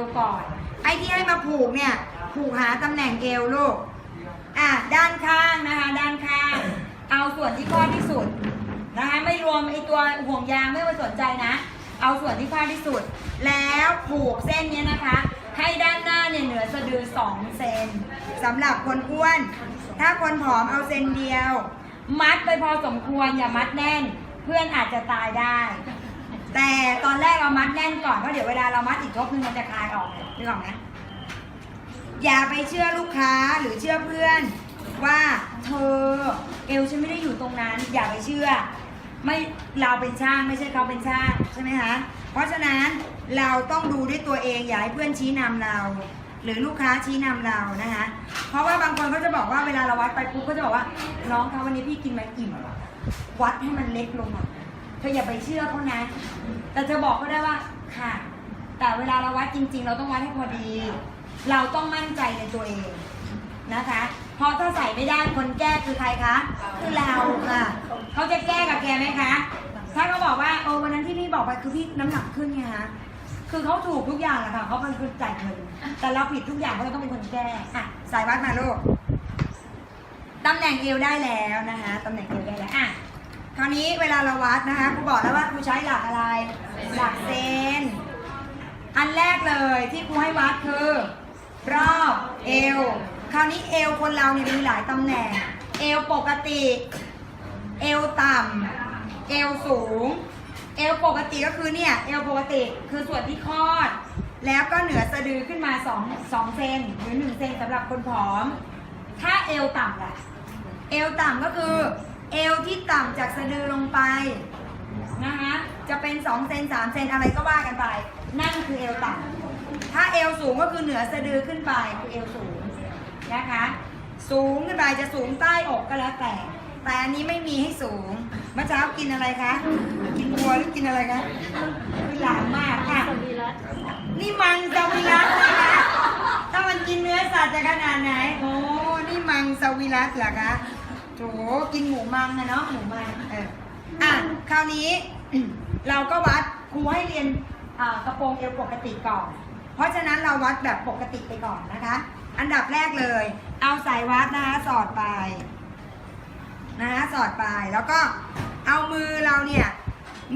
วก่อน ไอ้ที่ให้มาผูกเนี่ย ผูกหาตำแหน่งเอวลูก อะด้านข้างนะคะ ด้านข้าง เอาส่วนที่คลอดที่สุดนะคะ ไม่รวมไอ้ตัวห่วงยางไม่ไปสนใจนะ เอาส่วนที่คลอดที่สุด แล้วผูกเส้นเนี้ยนะคะ ให้ด้านหน้าเนี่ยเหนือสะดือ2เซนสำหรับคนอ้วน ถ้าคนผอมเอาเซนเดียว มัดไปพอสมควรอย่ามัดแน่น เพื่อนอาจจะตายได้ แต่ตอนแรกเรามัดแน่นก่อนเพราะเดี๋ยวเวลาเรามัดอีกทบนึงมันจะคลายออกนึกออกไหมอย่าไปเชื่อลูกค้าหรือเชื่อเพื่อน ว่าเธอเอวฉันไม่ได้อยู่ตรงนั้น อย่าไปเชื่อ ไม่เราเป็นช่างไม่ใช่เขาเป็นช่างใช่ไหมคะเพราะฉะนั้นเราต้องดูด้วยตัวเองอย่าให้เพื่อนชี้นำเรา หรือลูกค้าชี้นำเรานะคะเพราะว่าบางคนเขาจะบอกว่าเวลาเราวัดไปปุ๊บเขาจะบอกว่าน้องคะวันนี้พี่กินมาอิ่มอวัดให้มันเล็กลงหน่อย เธออย่าไปเชื่อเขานะ แต่เธอบอกเขาได้ว่าค่ะ แต่เวลาเราวัดจริง ๆ เราต้องวัดให้พอดี เราต้องมั่นใจในตัวเองนะคะ เพราะถ้าใส่ไม่ได้คนแก้คือใครคะ คือเราค่ะ เขาจะแก้กับแกไหมคะ ถ้าเขาบอกว่าโอ้วันนั้นที่พี่บอกไปคือพี่น้ำหนักขึ้นไงคะคือเขาถูกทุกอย่างแหละค่ะเขาเป็นคนจ่ายเงินแต่เราผิดทุกอย่างเขาต้องเป็นคนแก้อะสายวัดมาลูกตำแหน่งเอวได้แล้วนะคะตำแหน่งเอวได้แล้วอะ คราวนี้เวลาเราวัดนะคะครูบอกแล้วว่าครูใช้หลักอะไร หลักเซน อันแรกเลยที่ครูให้วัดคือ รอบเอว คราวนี้เอวคนเราเนี่ยมีหลายตำแหน่ง เอวปกติ เอวต่ำ เอวสูง เอวปกติก็คือเนี่ย เอวปกติคือส่วนที่คลอด แล้วก็เหนือสะดือขึ้นมา2 2เซนหรือ1เซนสำหรับคนผอม ถ้าเอวต่ำล่ะ เอวต่ำก็คือ เอวที่ต่ำจากสะดือลงไปนะคะจะเป็น2เซน3เซนอะไรก็ว่ากันไป นั่นคือเอวต่ำถ้าเอวสูงก็คือเหนือสะดือขึ้นไปคือเอวสูงนะคะ สูงขึ้นไปจะสูงใต้อกก็แล้วแต่ แต่อันนี้ไม่มีให้สูงเมื่อเช้ากินอะไรคะ กินวัวหรือกินอะไรคะคือหลามมากค่ะนี่มังสวิรัตนะคะถ้ามันกินเนื้อสัตว์จะขนาดไหนโอ้นี่มังสวิรัตเหรอคะ โถกินหมูมังนะเนาะหมูมังเอออะคราวนี้ เราก็วัดครูให้เรียนกระโปรงเอวปกติก่อน เพราะฉะนั้นเราวัดแบบปกติไปก่อนนะคะ อันดับแรกเลย เอาสายวัดนะคะสอดไปนะคะสอดไปแล้วก็เอามือเราเนี่ย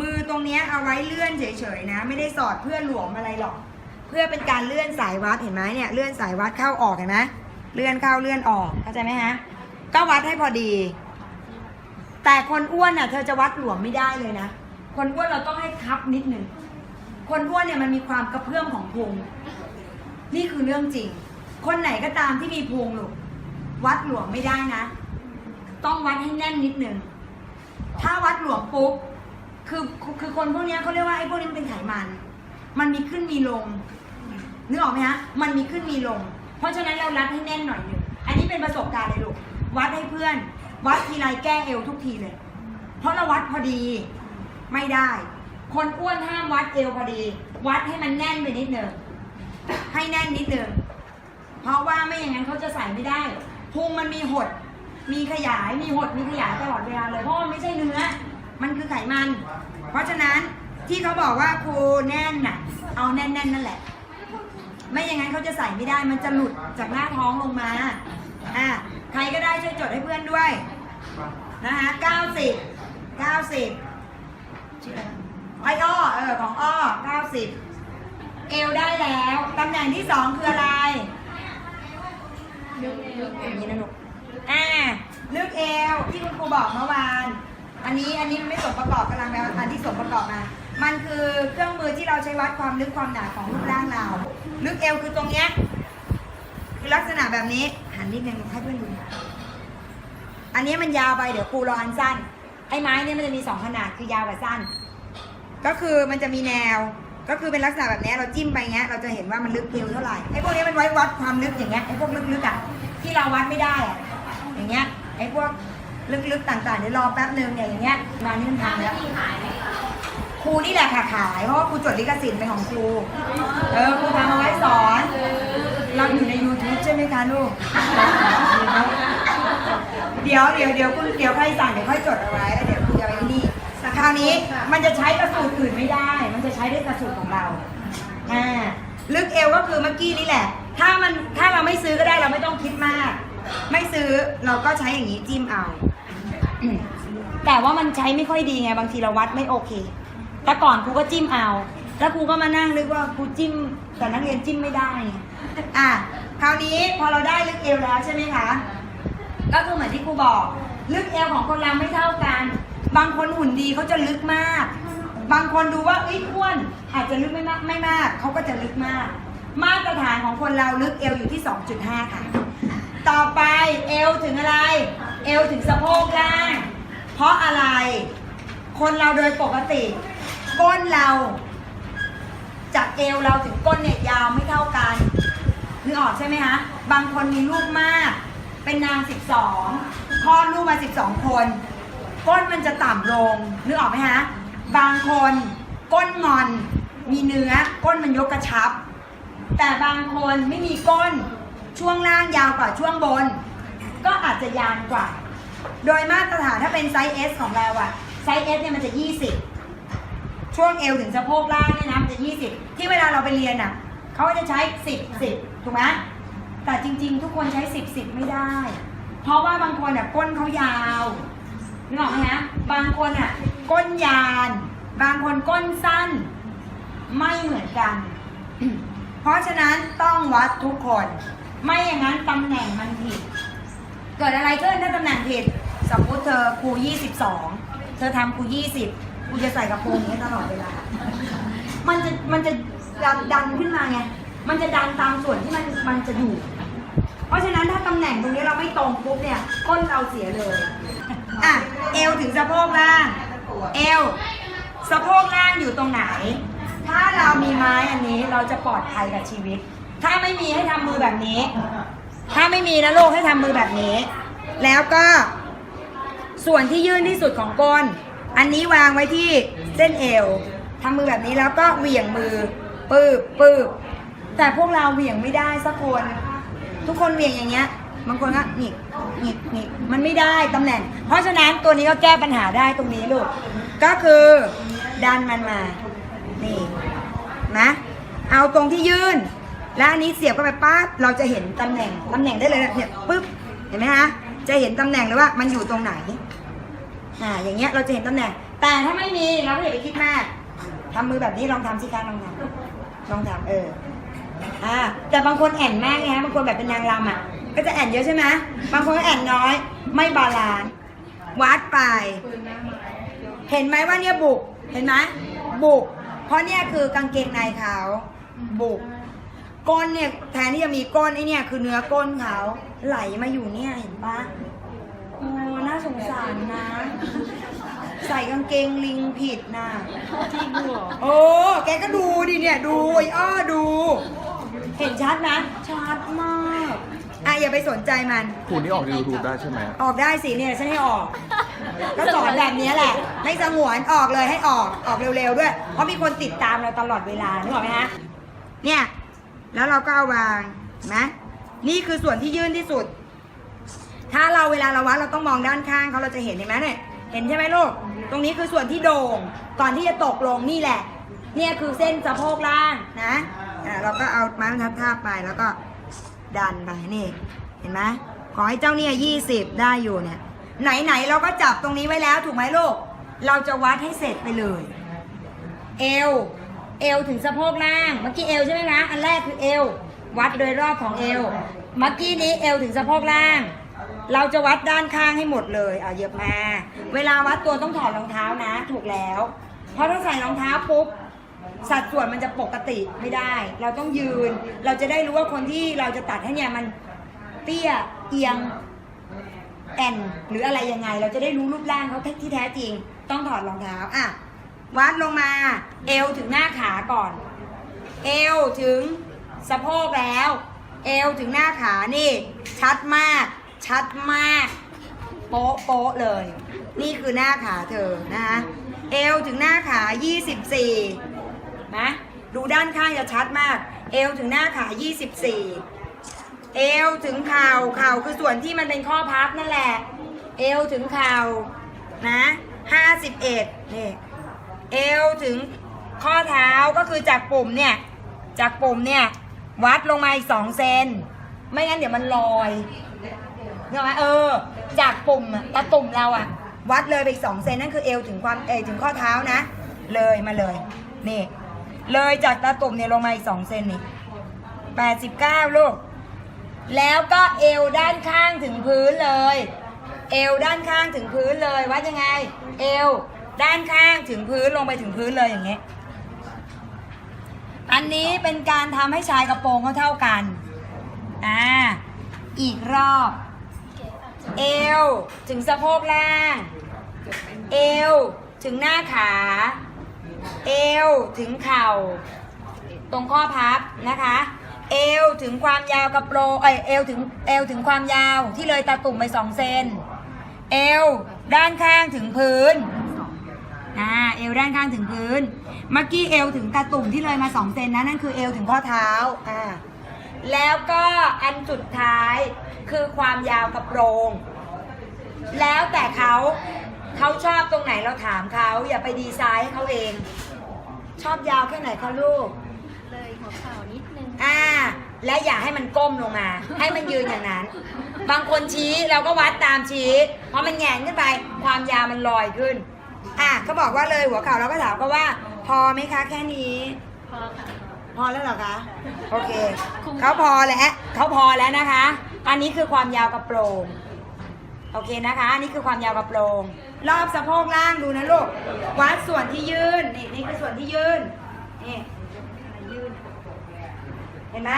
มือตรงนี้เอาไว้เลื่อนเฉยๆนะ ไม่ได้สอดเพื่อหลวมอะไรหรอก เพื่อเป็นการเลื่อนสายวัดเห็นไหมเนี่ยเลื่อนสายวัดเข้าออกเห็นไหมเลื่อนเข้าเลื่อนออกเข้าใจไหมฮะ ก็วัดให้พอดี แต่คนอ้วนอะเธอจะวัดหลวมไม่ได้เลยนะ คนอ้วนเราต้องให้คับนิดหนึ่งคนอ้วนเนี่ยมันมีความกระเพื่อมของพุง นี่คือเรื่องจริง คนไหนก็ตามที่มีพุงหลูกวัดหลวมไม่ได้นะ ต้องวัดให้แน่นนิดหนึ่งถ้าวัดหลวมปุ๊บ คือคือคนพวกเนี้ยเขาเรียกว่าไอ้พวกนี้มันเป็นไขมัน มันมีขึ้นมีลงนึกออกไหมฮะ มันมีขึ้นมีลง เพราะฉะนั้นเรารัดให้แน่นหน่อยหนึ่ง อันนี้เป็นประสบการณ์เลยลูก วัดให้เพื่อน วัดทีไรแก้เอวทุกทีเลย เพราะเราวัดพอดีไม่ได้ คนอ้วนห้ามวัดเอวพอดี วัดให้มันแน่นไปนิดหนึ่งให้แน่นนิดหนึ่งเพราะว่าไม่อย่างนั้นเขาจะใส่ไม่ได้พุงมันมีหด มีขยายมีหดมีขยายตลอดเวลาเลยเพราะมันไม่ใช่เนื้อ มันคือไขมัน เพราะฉะนั้นที่เขาบอกว่าครูแน่นน่ะ เอาแน่นๆนนั่นแหละ ไม่อย่างนั้นเขาจะใส่ไม่ได้มันจะหลุดจากหน้าท้องลงมาอะ ใครก็ได้ช่วยจดให้เพื่อนด้วย นะคะเก้าสิบเก้าสิบชื่ออะไรไออ้อเออของอ้อเก้าสิบเอวได้แล้วตำแหน่งที่สองคืออะไรอย่างนี้นะลูกอ่าลึกเอวที่คุณครูบอกเมื่อวาน อันนี้อันนี้มันไม่สมประกอบกำลังแปลอันที่สมประกอบมา มันคือเครื่องมือที่เราใช้วัดความลึกความหนาของรูปร่างเรา ลึกเอวคือตรงเนี้ย คือลักษณะแบบนี้หันนิดนึงให้เพื่อนดูอันนี้มันยาวไปเดี๋ยวครูรออันสั้นไอ้ไม้เนี่ยมันจะมีสองขนาดคือยาวกับสั้น ก็คือมันจะมีแนวก็คือเป็นลักษณะแบบนี้เราจิ้มไปเงี้ยเราจะเห็นว่ามันลึกเอวเท่าไหร่ไอ้พวกนี้มันไว้วัดความลึกอย่างเงี้ยไอ้พวกลึกๆอะที่เราวัดไม่ได้อะอย่างเงี้ยไอ้พวกลึกๆต่างๆเดี๋ยวรอแป๊บนึงเนี่ยอย่างเงี้ยงานนี้มันทำแล้วครูนี่แหละค่ะขายเพราะว่าครูจดลิขสิทธิ์เป็นของครูเออครูทำเอาไว้สอน เราอยู่ใน YouTube ใช่ไหมคะลูก เดี๋ยวเดี๋ยวเดี๋ยวคุณเดี๋ยวใครสั่งเดี๋ยวค่อยจดเอาไว้แล้วเดี๋ยวคุณจะไปที่นี่แต่คราวนี้มันจะใช้กระสูตรอื่นไม่ได้ มันจะใช้ได้กระสูตรของเราอ่าลึกเอวก็คือเมื่อกี้นี่แหละ ถ้ามันถ้าเราไม่ซื้อก็ได้เราไม่ต้องคิดมาก ไม่ซื้อเราก็ใช้อย่างนี้จิ้มเอา แต่ว่ามันใช้ไม่ค่อยดีไงบางทีเราวัดไม่โอเค แต่ก่อนครูก็จิ้มเอา แล้วครูก็มานั่งนึกว่าครูจิ้มแต่นักเรียนจิ้มไม่ได้ อะคราวนี้พอเราได้ลึกเอวแล้วใช่ไหมคะ ก็คือเหมือนที่ครูบอก ลึกเอวของคนเราไม่เท่ากัน บางคนหุ่นดีเขาจะลึกมาก บางคนดูว่าเอ้ยอ้วนอาจจะลึกไม่มากไม่มากเขาก็จะลึกมาก มาตรฐานของคนเราลึกเอวอยู่ที่ 2.5 ค่ะ ต่อไปเอวถึงอะไร เอวถึงสะโพกล่าง เพราะอะไร คนเราโดยปกติก้นเราจากเอวเราถึงก้นเนี่ยยาวไม่เท่ากัน นึกออกใช่ไหมคะบางคนมีลูกมาก เป็นนาง 12คลอดลูกมา 12 คน ก้นมันจะต่ำลงนึกออกไหมคะบางคนก้นงอน มีเนื้อก้นมันยกกระชับ แต่บางคนไม่มีก้นช่วงล่างยาวกว่าช่วงบน ก็อาจจะยานกว่า โดยมาตรฐานถ้าเป็นไซส์ S ของเราอะไซส์ S เนี่ยมันจะ 20 ช่วงเอวถึงสะโพกล่างเนี่ยนะมันจะ 20 ที่เวลาเราไปเรียนอะเขาจะใช้ 10 10 ถูกไหมแต่จริง ๆ ทุกคนใช้10 10ไม่ได้ เพราะว่าบางคนอะก้นเขายาวนึกออกไหมฮะบางคนอะก้นยาน บางคนก้นสั้น ไม่เหมือนกัน เพราะฉะนั้นต้องวัดทุกคน ไม่อย่างนั้นตำแหน่งมันผิด เกิดอะไรขึ้นถ้าตำแหน่งผิด สมมติเธอครู22 เธอทำครู20ครูจะใส่กระโปรงนี้ตลอดเวลา มันจะมันจะดันดันขึ้นมาไง มันจะดันตามส่วนที่มันมันจะอยู่ เพราะฉะนั้นถ้าตำแหน่งตรงนี้เราไม่ตรงปุ๊บเนี่ยก้นเราเสียเลย อะ เอวถึงสะโพกล่าง เอว สะโพกล่างอยู่ตรงไหน ถ้าเรามีไม้อันนี้เราจะปลอดภัยกับชีวิต ถ้าไม่มีให้ทำมือแบบนี้ ถ้าไม่มีนะลูกให้ทำมือแบบนี้ แล้วก็ ส่วนที่ยื่นที่สุดของก้น อันนี้วางไว้ที่เส้นเอวทำมือแบบนี้แล้วก็เหวี่ยงมือปืบปืบ แต่พวกเราเหวี่ยงไม่ได้สักคน ทุกคนเหวี่ยงอย่างเงี้ยบางคนก็หงิกหงิกหงิกมันไม่ได้ตำแหน่ง เพราะฉะนั้นตัวนี้ก็แก้ปัญหาได้ตรงนี้ลูก ก็คือดันมันมา นี่นะเอาตรงที่ยื่นแล้วอันนี้เสียบเข้าไปปั๊บเราจะเห็นตำแหน่งตำแหน่งได้เลยนะเนี่ยปึ๊บเห็นไหมคะจะเห็นตำแหน่งเลยว่ามันอยู่ตรงไหนอ่าอย่างเงี้ยเราจะเห็นตำแหน่ง แต่ถ้าไม่มีเราก็อย่าไปคิดมากทำมือแบบนี้ลองทำสิคะลองทำลองทำเออ อ่าแต่บางคนแอนมากไงฮะบางคนแบบเป็นนางรำอะ ก็จะแอนเยอะใช่ไหมบางคนก็แอนน้อย ไม่บาลานซ์วัดไป เห็นไหมว่าเนี่ยบุก เห็นไหมบุก เพราะเนี่ยคือกางเกงในเขาบุกก้นเนี่ยแทนที่จะมีก้นไอเนี่ยคือเนื้อก้นเขาไหลมาอยู่เนี่ยเห็นปะโอ้น่าสงสารนะ ใส่กางเกงลิงผิดนะจริงเหรอโอ้แกก็ดูดิเนี่ยดูไอ้อ้อดู เห็นชัดนะชัดมากอะอย่าไปสนใจมัน ครูนี่ออกในยูทูบได้ใช่ไหมออกได้สิเนี่ยฉันให้ออก ก็สอนแบบนี้แหละ ไม่สงวนออกเลยให้ออกออกเร็วๆด้วย เพราะมีคนติดตามเราตลอดเวลานึกออกไหมฮะเนี่ย แล้วเราก็เอาวางเห็นไหมนี่คือส่วนที่ยื่นที่สุด ถ้าเราเวลาเราวัดเราต้องมองด้านข้างเขาเราจะเห็นเห็นไหมเนี่ยเห็นใช่ไหมลูกตรงนี้คือส่วนที่โด่งก่อนที่จะตกลงนี่แหละ เนี่ยคือเส้นสะโพกล่างนะ เราก็เอาไม้บรรทัดทาบไปแล้วก็ดันไปนี่ เห็นไหมขอให้เจ้าเนี่ยยี่สิบได้อยู่เนี่ย ไหนๆเราก็จับตรงนี้ไว้แล้วถูกไหมลูก เราจะวัดให้เสร็จไปเลย เอว เอวถึงสะโพกล่าง เมื่อกี้เอวใช่ไหมคะ อันแรกคือเอว วัดโดยรอบของเอว เมื่อกี้นี้เอวถึงสะโพกล่าง เราจะวัดด้านข้างให้หมดเลยเอะเหยียบมา เวลาวัดตัวต้องถอดรองเท้านะ ถูกแล้ว เพราะถ้าใส่รองเท้าปุ๊บ สัดส่วนมันจะปกติไม่ได้ เราต้องยืน เราจะได้รู้ว่าคนที่เราจะตัดให้เนี่ยมันเตี้ยเอียงแอนหรืออะไรยังไง เราจะได้รู้รูปร่างเขาที่แท้จริง ต้องถอดรองเท้าอะวัดลงมา เอวถึงหน้าขาก่อน เอวถึงสะโพกแล้ว เอวถึงหน้าขานี่ ชัดมาก ชัดมาก โป๊ะโป๊ะเลย นี่คือหน้าขาเธอนะคะเอวถึงหน้าขา 24 นะดูด้านข้างจะชัดมาก เอวถึงหน้าขา 24 เอวถึงเข่าเข่าคือส่วนที่มันเป็นข้อพับนั่นแหละ เอวถึงเข่านะ 51นี่เอวถึงข้อเท้าก็คือจากปุ่มเนี่ยจากปุ่มเนี่ยวัดลงมาอีกสองเซนไม่งั้นเดี๋ยวมันลอยเห็นไหมเออ จากปุ่มอะตะตุ่มเราอะวัดเลยไปอีกสองเซนนั่นคือเอวถึงความเอวถึงข้อเท้านะ เลยมาเลยนี่ เลยจากตะตุ่มเนี่ยลงมาอีกสองเซนนี่แปดสิบเก้าลูก แล้วก็เอวด้านข้างถึงพื้นเลย เอวด้านข้างถึงพื้นเลยวัดยังไง เอวด้านข้างถึงพื้นลงไปถึงพื้นเลยอย่างเงี้ย อันนี้เป็นการทำให้ชายกระโปรงเขาเท่ากัน อ่า อีกรอบ เอวถึงสะโพกล่าง เอวถึงหน้าขา เอวถึงเข่า ตรงข้อพับนะคะ เอวถึงความยาวกระโปรงเอยเอวถึงเอวถึงความยาวที่เลยตาตุ่มไปสองเซนเอวด้านข้างถึงพื้นอ่าเอวด้านข้างถึงพื้น เมื่อกี้เอวถึงตาตุ่มที่เลยมาสองเซนนะนั่นคือเอวถึงข้อเท้าอ่าแล้วก็อันสุดท้ายคือความยาวกระโปรง แล้วแต่เขา เขาชอบตรงไหนเราถามเขาอย่าไปดีไซน์ให้เขาเอง ชอบยาวแค่ไหนคะลูก เลยหัวเข่านิดนึงอ่า และอย่าให้มันก้มลงมา ให้มันยืนอย่างนั้น บางคนชี้เราก็วัดตามชี้พอมันแหงนขึ้นไป ความยาวมันลอยขึ้น อะก็บอกว่าเลยหัวเข่าเราก็ถามเขาว่า พอไหมคะแค่นี้ พอค่ะ พอแล้วเหรอคะ โอเค เขาพอแล้วเขาพอแล้วนะคะ อันนี้คือความยาวกระโปรง โอเคนะคะอันนี้คือความยาวกระโปรง รอบสะโพกล่างดูนะลูก วัดส่วนที่ยืนนี่นี่คือส่วนที่ยืนนี่เห็นไหม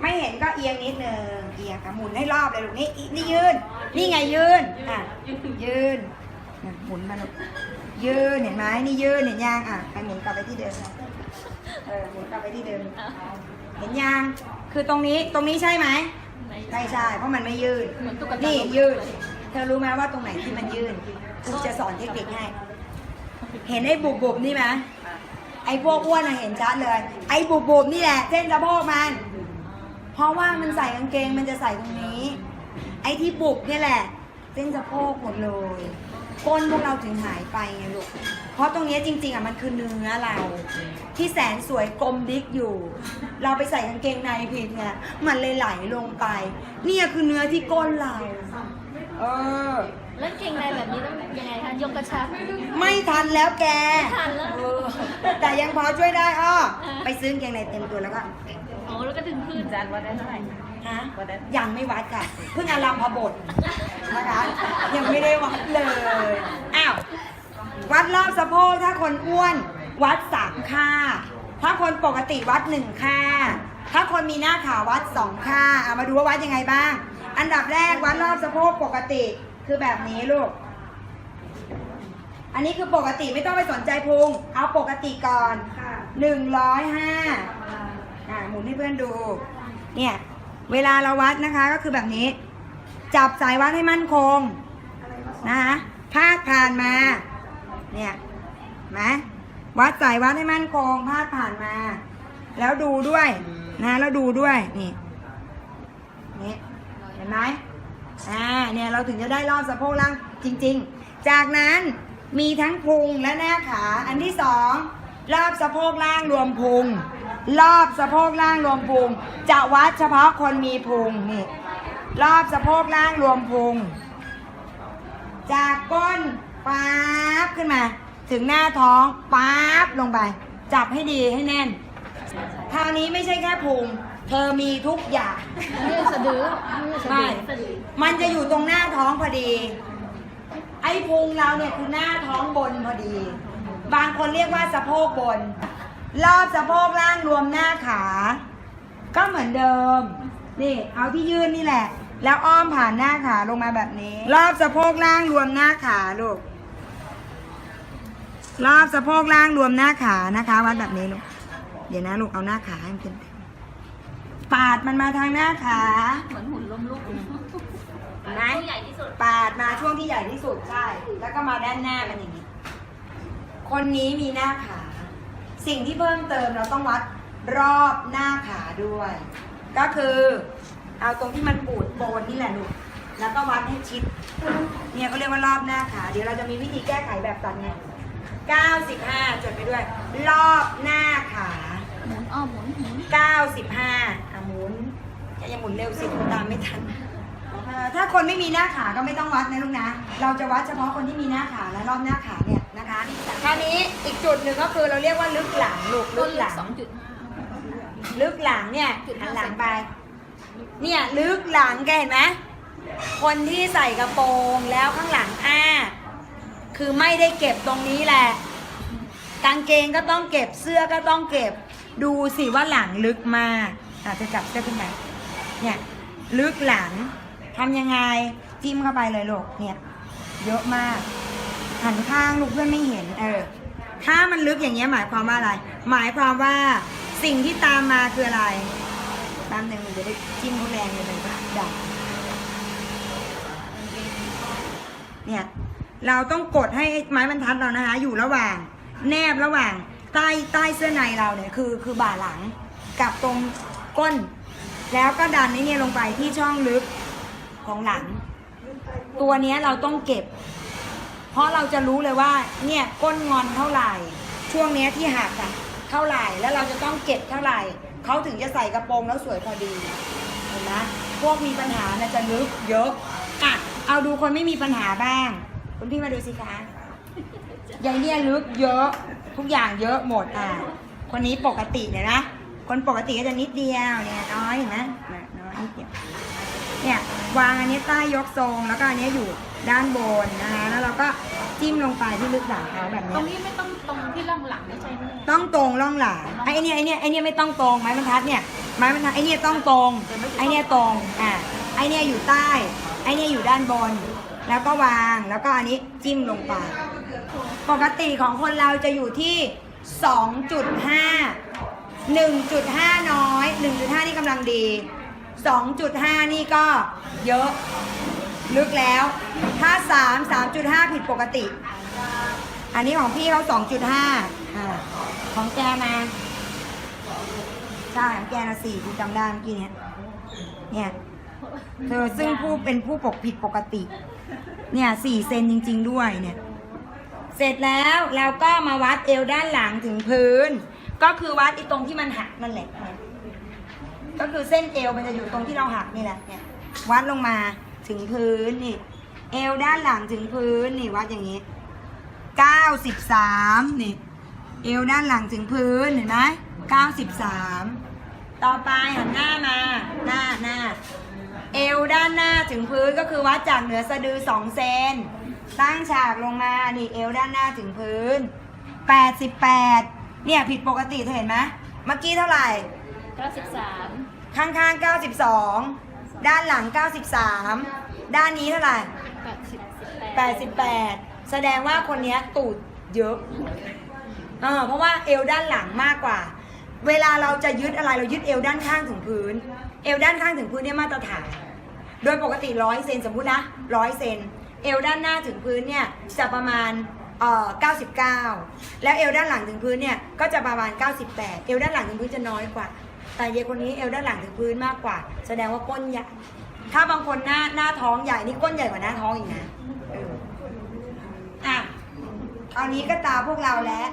ไม่เห็นก็เอียงนิดนึงเอียงค่ะหมุนให้รอบเลยลูกนี่นี่ยืน นี่ไงยืนอะยืนหมุนมาลูกยืนเห็นไหมนี่ยืนเห็นยังอะไปหมุนกลับไปที่เดิมเออหมุนกลับไปที่เดิมเห็นยังคือตรงนี้ตรงนี้ใช่ไหม ไม่ใช่ เพราะมันไม่ยืนเหมือนตุ๊กตานี่ยืนเธอรู้ไหมว่าตรงไหนที่มันยืนครูจะสอนเทคนิคให้เห็นไอ้บุบบุบๆนี่ไหมไอ้พวกอ้วนอะเห็นชัดเลย ไอ้บุบบุบๆนี่แหละเส้นสะโพกมัน เพราะว่ามันใส่กางเกงมันจะใส่ตรงนี้ ไอ้ที่บุบเนี่ยแหละ เส้นสะโพกหมดเลย ก้นพวกเราถึงหายไปไงลูก เพราะตรงเนี้ยจริงๆอะมันคือเนื้อเรา ที่แสนสวยกลมดิกอยู่ เราไปใส่กางเกงในผิดไงมันเลยไหลลงไป เนี่ยคือเนื้อที่ก้นเรา เออ แล้วเก่งในแบบนี้ต้องยังไงคะยกกระชับ ไม่ทันแล้วแก ทันแล้ว เออแต่ยังพอช่วยได้อ้อไปซื้อกางเกงในเต็มตัวแล้วก็ โอ้แล้วก็ถึงพื้นจานวัดได้เท่าไหร่ ฮะยังไม่วัดค่ะ เพิ่งอารัมพบทนะคะ ยังไม่ได้วัดเลย อ้าว วัดรอบสะโพกถ้าคนอ้วน วัดสามค่า ถ้าคนปกติวัดหนึ่งค่า ถ้าคนมีหน้าขาวัดสองค่าเอามาดูว่าวัดยังไงบ้าง อันดับแรกวัดรอบสะโพกปกติคือแบบนี้ลูก อันนี้คือปกติไม่ต้องไปสนใจพุง เอาปกติก่อนหนึ่งร้อยห้าอ่าหมุนให้เพื่อนดู เนี่ย เวลาเราวัดนะคะก็คือแบบนี้ จับสายวัดให้มั่นคงนะคะพาดผ่านมา เนี่ยนไหมวัดสายวัดให้มั่นคงพาดผ่านมา แล้วดูด้วยนะแล้วดูด้วยนี่นี่เห็นไหมอ่าเนี่ยเราถึงจะได้รอบสะโพกล่างจริง ๆ จากนั้นมีทั้งพุงและหน้าขาอันที่สองรอบสะโพกล่างรวมพุง รอบสะโพกล่างรวมพุงจะวัดเฉพาะคนมีพุงนี่รอบสะโพกล่างรวมพุง จากก้นป๊าบขึ้นมา ถึงหน้าท้องป๊าบลงไป จับให้ดีให้แน่นคราวนี้ไม่ใช่แค่พุงเธอมีทุกอย่างไม่ใช่สะดือไม่ใช่สะดือสะดือมันจะอยู่ตรงหน้าท้องพอดี ไอ้พุงเราเนี่ยคือหน้าท้องบนพอดี บางคนเรียกว่าสะโพกบน รอบสะโพกล่างรวมหน้าขา ก็เหมือนเดิม นี่ เอาที่ยืนนี่แหละ แล้วอ้อมผ่านหน้าขาลงมาแบบนี้ รอบสะโพกล่างรวมหน้าขาลูก รอบสะโพกล่างรวมหน้าขานะคะ วัดแบบนี้ลูก เดี๋ยวนะลูกเอาหน้าขาให้มันเต็มๆปาดมันมาทางหน้าขา เหมือนหุ่นล้มลุกเห็นไหมใหญ่ที่สุด ปาดมาช่วงที่ใหญ่ที่สุดใช่ แล้วก็มาด้านหน้ามันอย่างนี้ คนนี้มีหน้าขา สิ่งที่เพิ่มเติมเราต้องวัดรอบหน้าขาด้วย ก็คือเอาตรงที่มันปูดโปนนี่แหละลูกแล้วก็วัดให้ชิด เนี่ยเขาเรียกว่ารอบหน้าขา เดี๋ยวเราจะมีวิธีแก้ไขแบบตัดไง95 จดไปด้วย รอบหน้าขาหมุนอ้อมหมุนหมุน95อะหมุนแกยังหมุนเร็วสิตามไม่ทันเอ่อถ้าคนไม่มีหน้าขาก็ไม่ต้องวัดนะลูกนะ เราจะวัดเฉพาะคนที่มีหน้าขาและรอบหน้าขาเนี่ย นะคะคราวนี้อีกจุดหนึ่งก็คือเราเรียกว่าลึกหลังลูกลึต้นกลึหกลังสองจุดห้าลึกหลังเนี่ยจุดหัห้านหลังเซนไป เนี่ยลึกหลังแกเห็นไหมคนที่ใส่กระโปรงแล้วข้างหลังอ้า คือไม่ได้เก็บตรงนี้แหละ กางเกงก็ต้องเก็บเสื้อก็ต้องเก็บ ดูสิว่าหลังลึกมากอาจจะจับเสื้อขึ้นไปเนี่ยลึกหลังทำยังไงจิ้มเข้าไปเลยลูกเนี่ยเยอะมาก หันข้างลูกเพื่อนไม่เห็น เออ ถ้ามันลึกอย่างเงี้ยหมายความว่าอะไร หมายความว่าสิ่งที่ตามมาคืออะไรแป๊บหนึ่งหนูจะได้จิ้มเขาแรงเลยเลยด่าเนี่ยเราต้องกดให้ไม้บรรทัดเรานะคะ อยู่ระหว่าง แนบระหว่าง ใต้ใต้เสื้อในเราเนี่ยคือคือบ่าหลังกับตรงก้น แล้วก็ดันไอ้เนี่ยลงไปที่ช่องลึกของหลัง ตัวเนี้ยเราต้องเก็บ เพราะเราจะรู้เลยว่าเนี่ยก้นงอนเท่าไหร่ ช่วงเนี้ยที่หักอะเท่าไหร่แล้วเราจะต้องเก็บเท่าไหร่เขาถึงจะใส่กระโปรงแล้วสวยพอดีเห็นไหมพวกมีปัญหาน่ะจะลึกเยอะอะเอาดูคนไม่มีปัญหาบ้าง คุณพี่มาดูสิคะยายเนี่ยลึกเยอะทุกอย่างเยอะหมดอะคนนี้ปกติเนี่ยนะคนปกติก็จะนิดเดียวเนี่ยน้อยเห็นไหมน้อยนิดเดียวเนี่ยวางอันนี้ใต้ยกทรงแล้วก็อันนี้อยู่ ด้านบนนะคะแล้วเราก็จิ้มลงไปที่ลึกหลังเขาแบบตรงนี้นี้ไม่ต้องตรงที่ร่องหลังไม่ใช่ไหมต้องตรงร่องหลังไอ้เนี่ยไอ้เนี่ยไอ้เนี่ยไม่ต้องตรงไม้บรรทัดเนี่ยไม้บรรทัดไอ้เนี่ยต้องตรงไอ้เนี่ยตรงอะไอ้เนี่ยอยู่ใต้ไอ้เนี่ยอยู่ด้านบน แล้วก็วางแล้วก็อันนี้จิ้มลงไป ปกติของคนเราจะอยู่ที่ 2.5 1.5 น้อย 1.5 นี่กำลังดี 2.5 นี่ก็เยอะ ลึกแล้ว ถ้า3 3.5ผิดปกติ อันนี้ของพี่เขา2.5อ่าของแกมาใช่ของแกนะสี่ที่จำได้เมื่อกี้เนี้ยเนี่ยเธอซึ่งผู้เป็นผู้ปกผิดปกติ เนี่ยสี่เซนจริง ๆ ด้วยเนี่ย เสร็จแล้วเราก็มาวัดเอวด้านหลังถึงพื้น ก็คือวัดอีตรงที่มันหักนั่นแหละเนี่ยก็คือเส้นเอวมันจะอยู่ตรงที่เราหักนี่แหละเนี่ยวัดลงมา ถึงพื้นนี่ เอวด้านหลังถึงพื้นนี่วัดอย่างนี้เก้าสิบสามนี่ เอวด้านหลังถึงพื้นเห็นไหมเก้าสิบสามต่อไปหันหน้ามาหน้าหน้าเอวด้านหน้าถึงพื้นก็คือวัดจากเหนือสะดือสองเซนตั้งฉากลงมานี่เอวด้านหน้าถึงพื้น88เนี่ยผิดปกติเธอเห็นไหมเมื่อกี้เท่าไหร่เก้าสิบสามข้างๆ92 ด้านหลัง 93 ด้านนี้เท่าไหร่แปดสิบแปด88 แสดงว่าคนเนี้ยตูดเยอะเออเพราะว่าเอวด้านหลังมากกว่า เวลาเราจะยึดอะไรเรายึดเอวด้านข้างถึงพื้น เอวด้านข้างถึงพื้นเนี่ยมาตรฐาน โดยปกติร้อยเซนสมมุตินะร้อยเซนเอวด้านหน้าถึงพื้นเนี่ยจะประมาณเอ่อ99 แล้วเอวด้านหลังถึงพื้นเนี่ยก็จะประมาณ 98 เอวด้านหลังถึงพื้นจะน้อยกว่า แต่เยคนนี้เอวด้านหลังถึงพื้นมากกว่า แสดงว่าก้นใหญ่ถ้าบางคนหน้าหน้าท้องใหญ่นี่ก้นใหญ่กว่าหน้าท้องอีกนะเอออะเอานี้ก็ตาพวกเราแล้ว